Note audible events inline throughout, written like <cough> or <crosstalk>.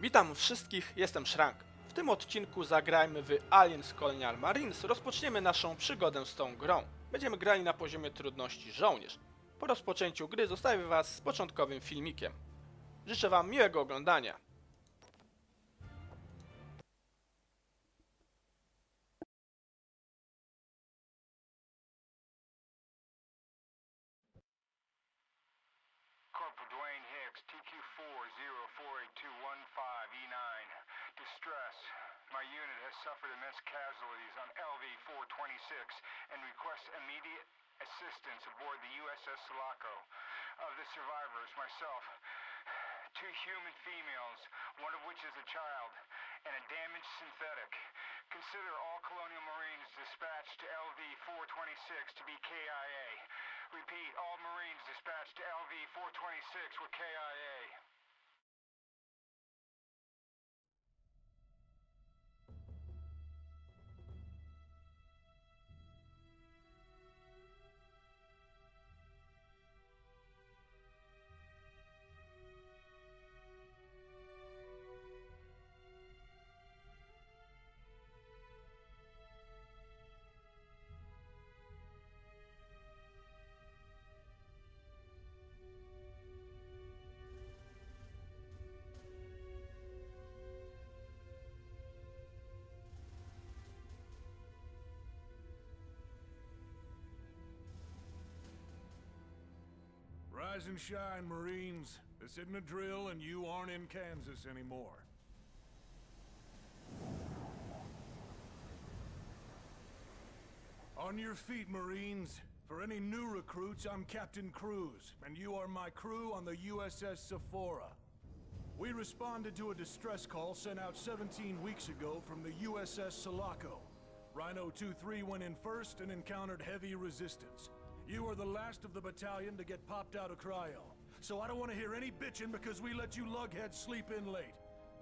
Witam wszystkich, jestem Shrank. W tym odcinku zagrajmy w Aliens Colonial Marines. Rozpoczniemy naszą przygodę z tą grą. Będziemy grali na poziomie trudności żołnierz. Po rozpoczęciu gry zostawię Was z początkowym filmikiem. Życzę Wam miłego oglądania. TQ four zero four eight two one five E nine Distress. My unit has suffered immense casualties on LV-426 and requests immediate assistance aboard the USS Sulaco. Of the survivors, myself, two human females, one of which is a child, and a damaged synthetic. Consider all Colonial Marines dispatched to LV-426 to be KIA. Repeat, all Marines dispatched to LV-426 were KIA. Rise and shine, Marines. This isn't a drill, and you aren't in Kansas anymore. On your feet, Marines. For any new recruits, I'm Captain Cruz, and you are my crew on the USS Sephora. We responded to a distress call sent out 17 weeks ago from the USS Sulaco. Rhino 2-3 went in first and encountered heavy resistance. You are the last of the battalion to get popped out of cryo. So I don't want to hear any bitching because we let you lugheads sleep in late.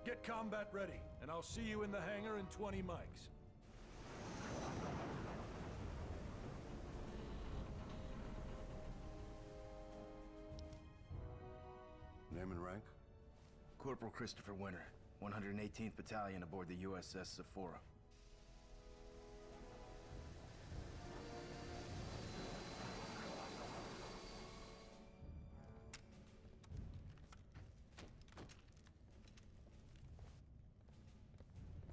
Get combat ready, and I'll see you in the hangar in 20 mics. Name and rank? Corporal Christopher Winter, 118th Battalion aboard the USS Sephora.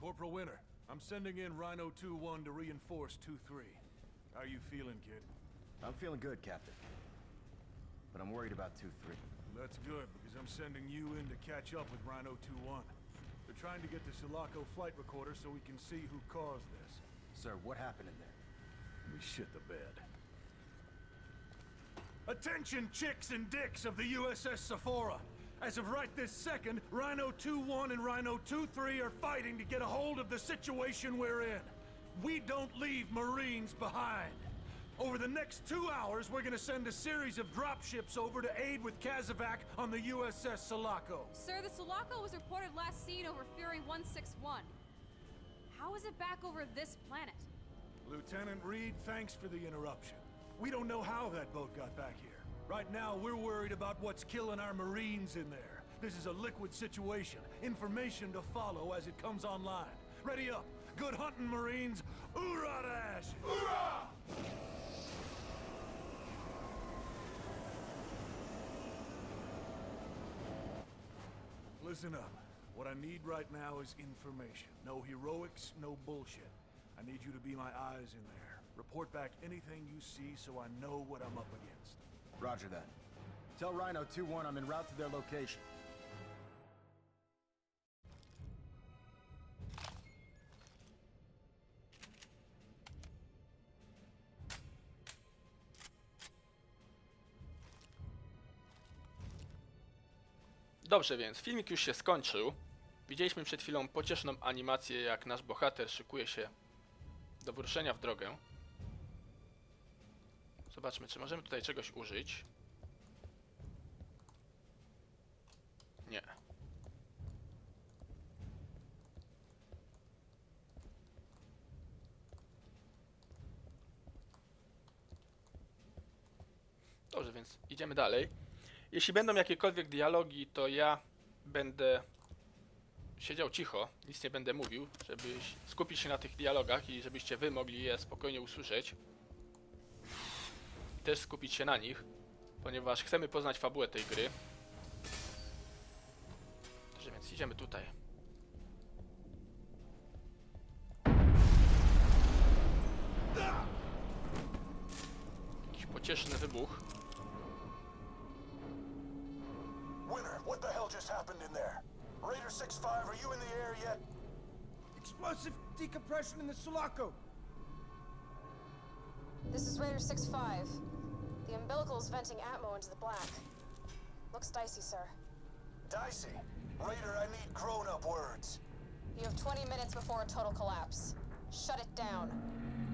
Corporal Winter, I'm sending in Rhino 2-1 to reinforce 2-3. How are you feeling, kid? I'm feeling good, Captain. But I'm worried about 2-3. That's good, because I'm sending you in to catch up with Rhino 2-1. They're trying to get the Sulaco flight recorder so we can see who caused this. Sir, what happened in there? We shit the bed. Attention, chicks and dicks of the USS Sephora! As of right this second, Rhino 2-1 and Rhino 2-3 are fighting to get a hold of the situation we're in. We don't leave Marines behind. Over the next two hours, we're gonna send a series of dropships over to aid with Kazovac on the USS Sulaco. Sir, the Sulaco was reported last seen over Fury 161. How is it back over this planet? Lieutenant Reed, thanks for the interruption. We don't know how that boat got back here. Right now, we're worried about what's killing our Marines in there. This is a liquid situation. Information to follow as it comes online. Ready up. Good hunting, Marines. Hoorah to Ash! Hoorah! Listen up. What I need right now is information. No heroics, no bullshit. I need you to be my eyes in there. Report back anything you see so I know what I'm up against. Roger that. Tell Rhino 2-1 I'm en route to their location. Dobrze więc, filmik już się skończył. Widzieliśmy przed chwilą pocieszną animację, jak nasz bohater szykuje się do wyruszenia w drogę. Zobaczmy, czy możemy tutaj czegoś użyć. Nie. Dobrze, więc idziemy dalej. Jeśli będą jakiekolwiek dialogi, to ja będę siedział cicho, nic nie będę mówił, żebyś skupić się na tych dialogach i żebyście wy mogli je spokojnie usłyszeć. I też skupić się na nich, ponieważ chcemy poznać fabułę tej gry. Dobrze, więc idziemy tutaj. Jakiś pocieszny wybuch. Winter, what the hell just happened in there? Raider 6-5, are you in the air yet? Explosive decompression in the Sulaco. This is Raider 6-5. The umbilical is venting Atmo into the black. Looks dicey, sir. Dicey. Raider, I need grown-up words. You have 20 minutes before a total collapse. Shut it down.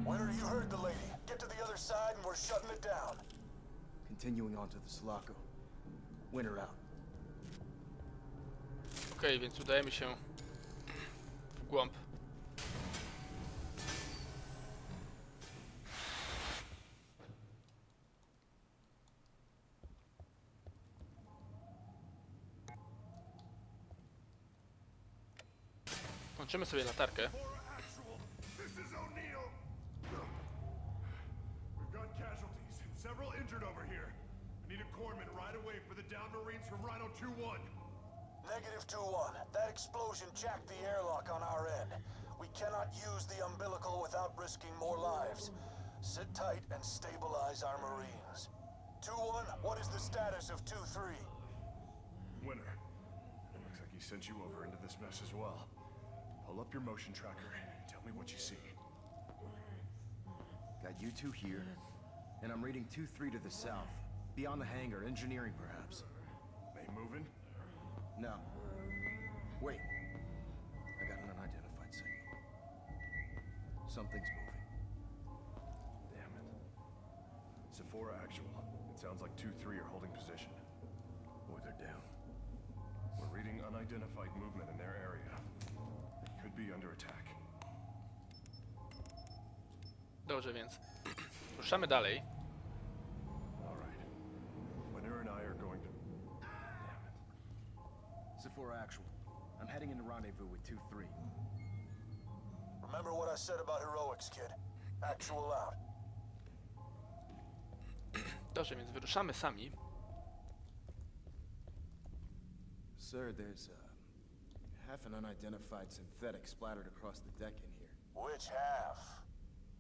Winter, you heard the lady. Get to the other side and we're shutting it down. Continuing on to the Sulaco. Winter out. Okej, więc udajemy się w głąb. Włączymy sobie latarkę. This is O'Neill. We've got casualties several injured over here. I need a corpsman right away for the downed Marines from Rhino 2-1. Negative 2-1. That explosion jacked the airlock on our end. We cannot use the umbilical without risking more lives. Sit tight and stabilize our Marines. 2-1, what is the status of 2-3? Winner. Looks like he sent you over into this mess as well. Pull up your motion tracker and tell me what you see. Got you two here, and I'm reading 2-3 to the south. Beyond the hangar, engineering perhaps. They moving? No. Wait. I got an unidentified signal. Something's moving. Damn it. Sephora actual. It sounds like 2-3 are holding position. Or they're down. We're reading unidentified movement in their area. They be under attack. Dobrze, więc ruszamy dalej. All right. Winter and I are going to... Damn it. Sephora actual. I'm heading into rendezvous with 2-3. Remember what I said about heroics, kid. Actual out. Dobrze, więc wyruszamy sami. Sir, there's uh, half an unidentified synthetic splattered across the deck in here. Which half?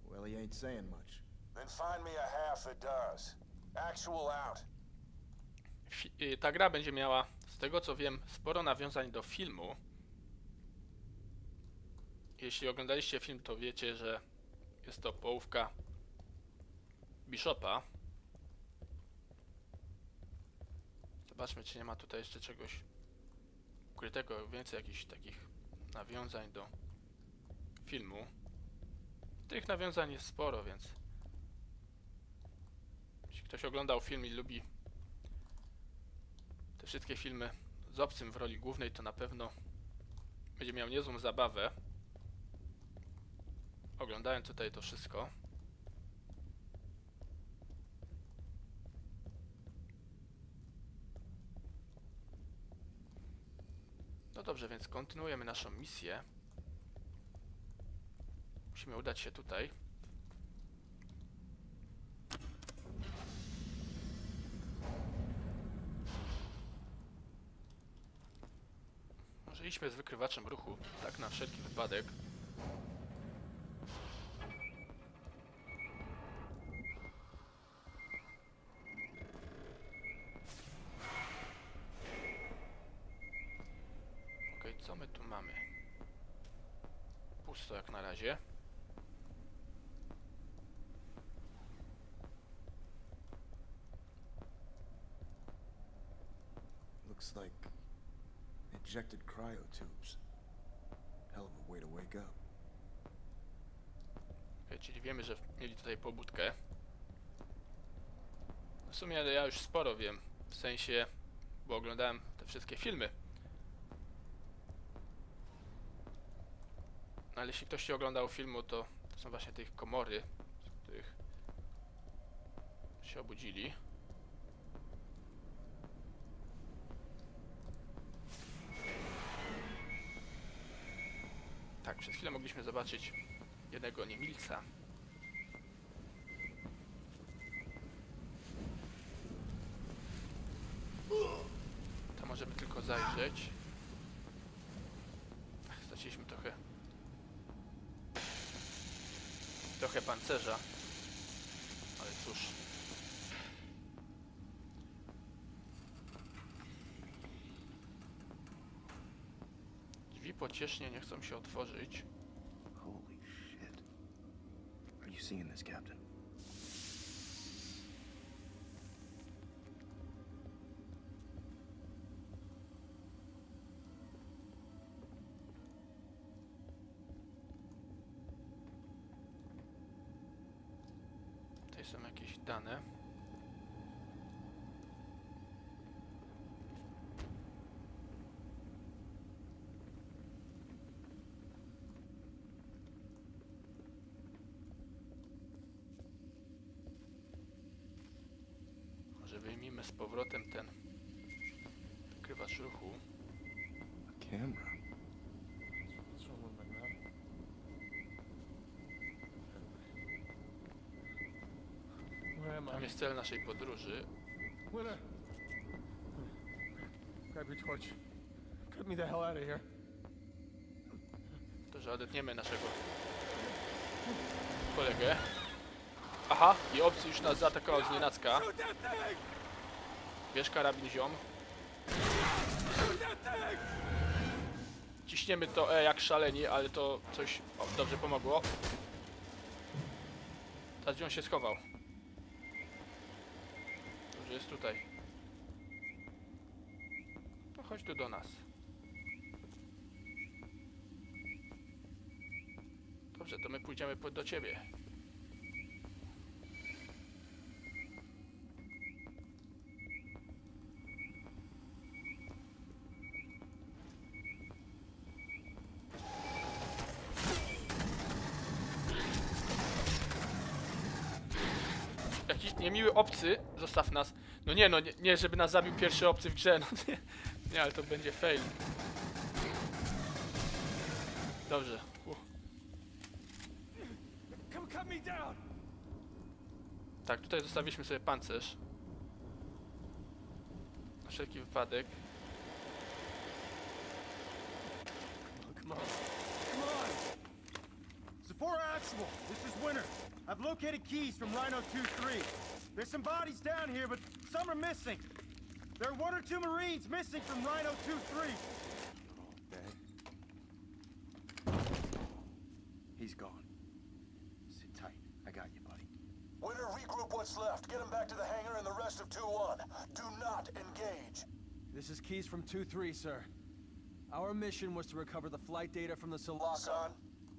Well, he ain't saying much. Then find me a half that does. Actual out. Y, ta gra będzie miała, z tego co wiem, sporo nawiązań do filmu. Jeśli oglądaliście film, to wiecie, że jest to połówka Bishopa. Zobaczmy, czy nie ma tutaj jeszcze czegoś ukrytego, więcej jakichś takich nawiązań do filmu. Tych nawiązań jest sporo, więc jeśli ktoś oglądał film i lubi te wszystkie filmy z obcym w roli głównej, to na pewno będzie miał niezłą zabawę. Oglądając tutaj to wszystko. Dobrze, więc kontynuujemy naszą misję. Musimy udać się tutaj. Może idźmy z wykrywaczem ruchu, tak na wszelki wypadek. Okej, co my tu mamy? Pusto jak na razie. Looks like cryotubes. Hell of a way to wake up. Czyli wiemy, że mieli tutaj pobudkę. W sumie ja już sporo wiem, w sensie, bo oglądałem te wszystkie filmy. No ale jeśli ktoś nie oglądał filmu, to, to są właśnie tych komory, z których się obudzili. Przez chwilę mogliśmy zobaczyć jednego niemilca. Tam możemy tylko zajrzeć. Straciliśmy trochę... Trochę pancerza. Ale cóż... pociesznie nie chcą się otworzyć. Holy shit. Are you seeing this, Captain? Tutaj są jakieś dane. Wyjmijmy z powrotem ten wykrywacz ruchu. A camera. Tam jest cel naszej podróży. Winner! Grab your torch. Get me the hell out of here. To, że odetniemy naszego kolegę. Aha, i obcy już nas zaatakował z nienacka. Bierz karabin ziom. Ciśniemy to E jak szaleni, ale to coś o, dobrze pomogło. Teraz gdzie on się schował? Dobrze, jest tutaj. No chodź tu do nas. Dobrze, to my pójdziemy do ciebie. Jakiś niemiły obcy, zostaw nas. No nie, no nie, nie żeby nas zabił pierwszy obcy w grze, no <laughs> nie, nie ale to będzie fail. Dobrze. Tak, tutaj zostawiliśmy sobie pancerz. Na wszelki wypadek. Sephora this is Winter. I've located keys from Rhino 2-3. There's some bodies down here, but some are missing. There are one or two Marines missing from Rhino 2-3. He's gone. Sit tight. I got you, buddy. Winter, regroup what's left. Get him back to the hangar and the rest of 2-1. Do not engage. This is keys from 2-3, sir. Our mission was to recover the flight data from the Sulaco. Son,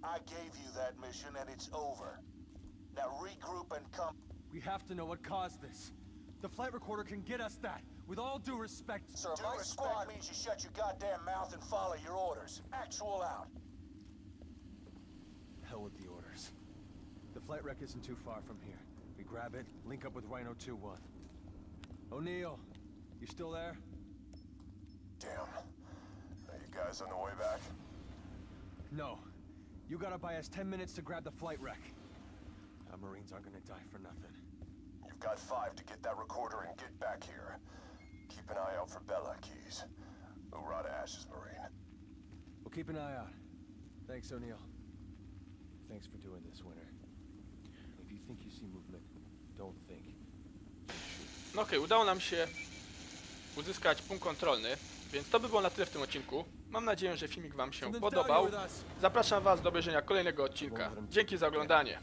I gave you that mission and it's over. Now regroup and come. We have to know what caused this. The flight recorder can get us that. With all due respect, sir, Due respect means you shut your goddamn mouth and follow your orders. Actual out. Hell with the orders. The flight wreck isn't too far from here. We grab it, link up with Rhino 2-1. O'Neill, you still there? Damn. Are you guys on the way back? No. You gotta buy us 10 minutes to grab the flight wreck. Our Marines aren't gonna die for nothing. You've got five to get that recorder and get back here. Keep an eye out for Bella, Keys. Urata Ash's Marine. We'll keep an eye out. Thanks, O'Neill. Thanks for doing this, Winter. If you think you see movement, don't think. No okej, udało nam się uzyskać punkt kontrolny, więc to by było na tyle w tym odcinku. Mam nadzieję, że filmik Wam się podobał. Zapraszam Was do obejrzenia kolejnego odcinka. Dzięki za oglądanie.